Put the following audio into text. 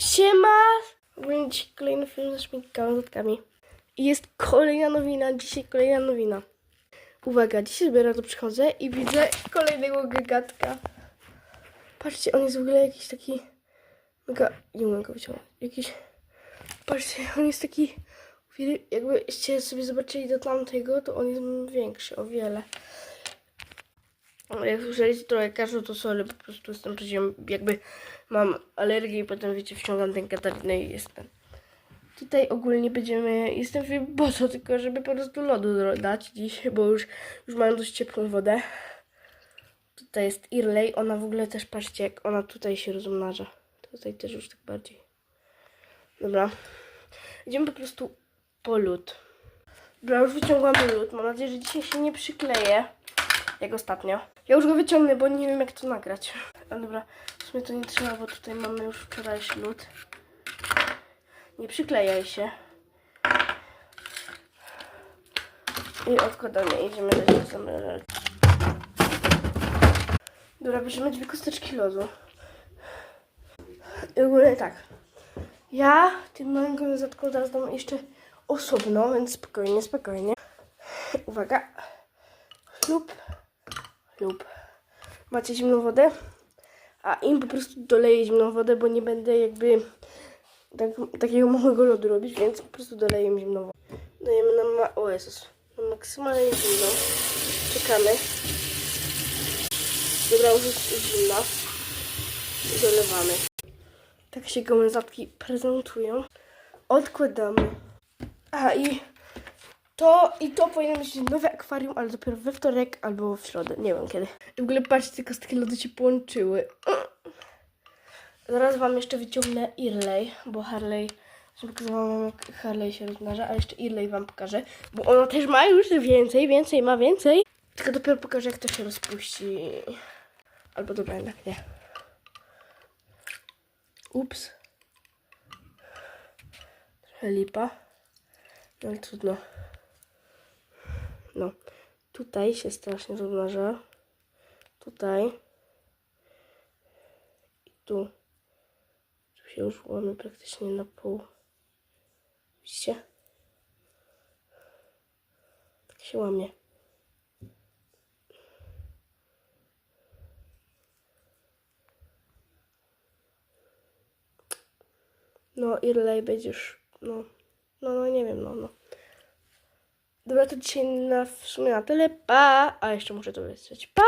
Siema! Dzisiaj kolejny film ze szminkami jest kolejna nowina, dzisiaj kolejna nowina. Uwaga, dzisiaj sobie rano przychodzę i widzę kolejnego gagatka. Patrzcie, on jest w ogóle jakiś taki mega... Nie mogę go wyciągnąć. Jakiś... Patrzcie, on jest taki... Jakbyście sobie zobaczyli do tamtego, to on jest większy o wiele. Jak słyszeliście to lekarzu, to sorry, po prostu jestem przecież jakby mam alergię i potem wiecie, wciągam ten katarinę i jestem. Tutaj ogólnie będziemy, jestem po co, tylko żeby po prostu lodu dać dziś, bo już, już mam dość ciepłą wodę. Tutaj jest Irley, ona w ogóle też, patrzcie, jak ona tutaj się rozmnaża. Tutaj też już tak bardziej. Dobra. Idziemy po prostu po lód. Dobra, już wyciągłam lód. Mam nadzieję, że dzisiaj się nie przykleje jak ostatnio. Ja już go wyciągnę, bo nie wiem jak to nagrać. A dobra, w sumie to nie trzeba, bo tutaj mamy już wczorajszy lód. Nie przyklejaj się. I odkładamy, idziemy do zamrażarki. Dobra, bierzemy dwie kosteczki lodu. I ogólnie tak. Ja tym gąsatką zaraz dam jeszcze osobno, więc spokojnie, spokojnie. Uwaga. Lub lub macie zimną wodę, a im po prostu doleję zimną wodę, bo nie będę jakby tak, takiego małego lodu robić, więc po prostu doleję im zimną wodę. Dajemy na, ma o Jezus, na maksymalnie zimno. Czekamy. Dobra, już jest zimna. Dolewamy. Tak się gałęzatki prezentują. Odkładamy. A i to i to powinno być nowe akwarium, ale dopiero we wtorek albo w środę. Nie wiem kiedy. W ogóle patrzcie, te kostki lodu się połączyły. Zaraz wam jeszcze wyciągnę Irley, bo Harley, wam jak Harley się rozmnaża, ale jeszcze Irley wam pokażę, bo ona też ma już więcej, więcej, ma więcej. Tylko dopiero pokażę jak to się rozpuści. Albo dobra, jednak nie. Ups. Trochę lipa. No trudno. No, tutaj się strasznie rozmnaża. Tutaj. I tu. Tu się już łamie praktycznie na pół. Widzicie? Tak się łamie. No, Irley będziesz, no, no, no, nie wiem, no, no. Dobra, to dzisiaj na, w sumie na tyle. Pa! A jeszcze muszę to wysłać. Pa!